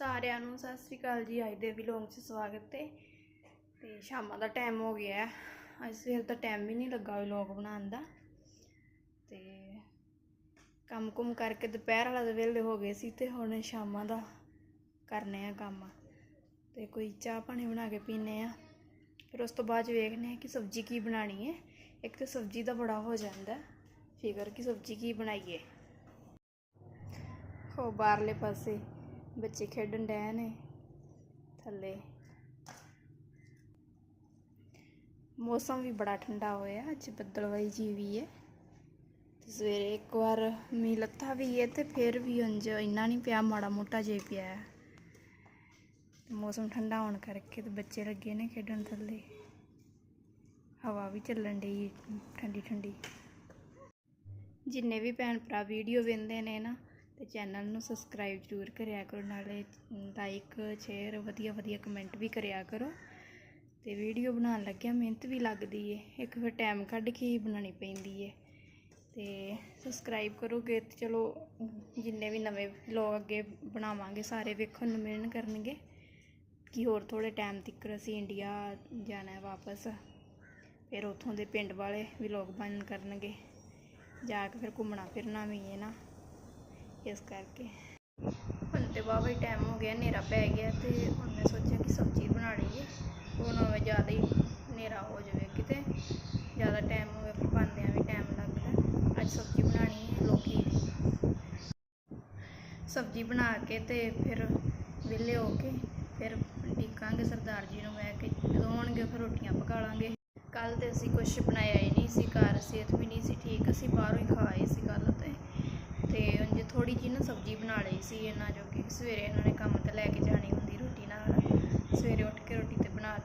ਸਾਰਿਆਂ ਨੂੰ ਸਤਿ ਸ੍ਰੀ ਅਕਾਲ ਜੀ। ਅੱਜ ਦੇ ਵਲੌਗ 'ਚ ਸਵਾਗਤ ਹੈ ਤੇ ਸ਼ਾਮਾਂ ਦਾ ਟਾਈਮ ਹੋ ਗਿਆ ਅੱਜ ਸਵੇਰ ਦਾ ਟਾਈਮ ਵੀ ਨਹੀਂ ਲੱਗਾ ਵਲੌਗ ਬਣਾਉਣ ਦਾ। ਤੇ ਕੰਮ ਕੁਮ ਕਰਕੇ ਦੁਪਹਿਰ ਵਾਲਾ ਦੇ ਵੇਲੇ ਹੋ ਗਏ ਸੀ ਤੇ ਹੁਣ ਸ਼ਾਮਾਂ ਦਾ ਕਰਨੇ ਆ ਕੰਮ। ਤੇ ਕੋਈ ਚਾਹ ਪਾਣੀ ਬਣਾ ਕੇ ਪੀਨੇ ਆ। ਫਿਰ ਉਸ ਤੋਂ ਬਾਅਦ 'ਚ ਵੇਖਨੇ ਆ ਕਿ ਸਬਜ਼ੀ ਕੀ ਬਣਾਣੀ ਹੈ। ਇੱਕ ਤਾਂ ਸਬਜ਼ੀ ਦਾ ਬੜਾ ਹੋ ਜਾਂਦਾ ਫਿਕਰ ਕਿ ਸਬਜ਼ੀ ਕੀ ਬਣਾਈਏ। ਹੋ ਬਾਹਰਲੇ ਪਾਸੇ ਬੱਚੇ ਖੇਡਣ ਡਏ ਨੇ ਥੱਲੇ। ਮੌਸਮ ਵੀ ਬੜਾ ਠੰਡਾ ਹੋਇਆ, ਅੱਜ ਬੱਦਲਵਾਈ ਜੀ ਵੀ ਹੈ ਤੇ ਸਵੇਰੇ ਇੱਕ ਵਾਰ ਮੀਂਹ ਲੱਥਾ ਵੀ ਹੈ ਤੇ ਫਿਰ ਵੀ ਉਂਝ ਇੰਨਾ ਨਹੀਂ ਪਿਆ, ਮਾੜਾ ਮੋਟਾ ਜੇ ਪਿਆ। ਹੈ। ਮੌਸਮ ਠੰਡਾ ਹੋਣ ਕਰਕੇ ਤੇ ਬੱਚੇ ਲੱਗੇ ਨੇ ਖੇਡਣ ਥੱਲੇ। ਹਵਾ ਵੀ ਚੱਲਣ ਡਈ ਠੰਡੀ ਠੰਡੀ ਜਿੰਨੇ ਵੀ ਭੈਣ ਭਰਾ ਵੀਡੀਓ ਵੇਖਦੇ ਨੇ ਨਾ ਤੇ ਚੈਨਲ ਨੂੰ ਸਬਸਕ੍ਰਾਈਬ ਜ਼ਰੂਰ ਕਰਿਆ ਕਰੋ, ਨਾਲੇ ਲਾਈਕ ਸ਼ੇਅਰ ਵਧੀਆ ਵਧੀਆ ਕਮੈਂਟ ਵੀ ਕਰਿਆ ਕਰੋ। ਤੇ ਵੀਡੀਓ ਬਣਾਉਣ ਲੱਗਿਆ ਮਿਹਨਤ ਵੀ ਲੱਗਦੀ ਏ। ਇੱਕ ਫਿਰ ਟਾਈਮ ਕੱਢ ਕੇ ਹੀ ਬਣਾਉਣੀ ਪੈਂਦੀ ਏ। ਤੇ ਸਬਸਕ੍ਰਾਈਬ ਕਰੋਗੇ ਤੇ ਚਲੋ, ਜਿੰਨੇ ਵੀ ਨਵੇਂ ਲੋਕ ਅੱਗੇ ਬਣਾਵਾਂਗੇ, ਸਾਰੇ ਵੇਖਣ ਨੂੰ ਮਿਲਣ ਕਰਨਗੇ। ਕਿ ਹੋਰ ਥੋੜੇ ਟਾਈਮ ਤੱਕ ਅਸੀਂ ਇੰਡੀਆ ਜਾਣਾ ਹੈ ਵਾਪਸ, ਫਿਰ ਉੱਥੋਂ ਦੇ ਪਿੰਡ ਵਾਲੇ ਵੀ ਲੋਕ ਬਣ ਕਰਨਗੇ। ਜਾ ਕੇ ਫਿਰ ਘੁੰਮਣਾ ਫਿਰਨਾ ਵੀ ਹੈ ਨਾ। ਇਸ ਕਰਕੇ। ਹੁਣ ਤੇ ਵਾਹਵਾ ਹੀ ਟਾਈਮ ਹੋ ਗਿਆ, ਹਨੇਰਾ ਪੈ ਗਿਆ ਤੇ ਹੁਣ ਮੈਂ ਸੋਚਿਆ ਕਿ ਸਬਜ਼ੀ ਬਣਾ ਲਈਏ। ਹੁਣ ਹੋਵੇ ਜ਼ਿਆਦਾ ਹੀ ਹਨੇਰਾ ਹੋ ਜਾਵੇ ਕਿਤੇ। ਜ਼ਿਆਦਾ ਟਾਈਮ ਹੋਵੇ ਫਿਰ ਬਣਦਿਆਂ ਵੀ ਟਾਈਮ ਲੱਗਦਾ ਅੱਜ ਸਬਜ਼ੀ ਬਣਾਣੀ ਹੈ ਲੋਕੀ। ਸਬਜ਼ੀ ਬਣਾ ਕੇ ਤੇ ਫਿਰ ਵਿਹਲੇ ਹੋ ਕੇ ਫਿਰ ਟਿਕਾਂਗੇ ਸਰਦਾਰ ਜੀ ਨੂੰ ਮੈਂ ਕਿ ਜਦੋਂ ਆਉਣਗੇ ਫਿਰ ਰੋਟੀਆਂ ਪਕਾ ਲਾਂਗੇ। ਕੱਲ ਤੇ ਅਸੀਂ ਕੁਝ ਬਣਾਇਆ ਹੀ ਨਹੀਂ ਸੀ, ਘਰ ਸਿਹਤ ਵੀ ਨਹੀਂ ਸੀ ਠੀਕ, ਅਸੀਂ ਬਾਹਰੋਂ ਹੀ ਖਾਏ ਸੀ ਕੱਲ ਤੇ ਤੇ ਉਂਝ ਥੋੜੀ ਜਿਹੀ ਨਾ ਸਬਜ਼ੀ ਬਣਾ ਲਈ ਸੀ ਇਹਨਾਂ ਜੋ ਕਿ ਸਵੇਰੇ ਇਹਨਾਂ ਨੇ ਕੰਮ ਤੇ ਲੈ ਕੇ ਜਾਣੀ ਹੁੰਦੀ ਰੋਟੀ ਨਾਲ, ਸਵੇਰੇ ਉੱਠ ਕੇ ਰੋਟੀ ਤੇ ਬਣਾ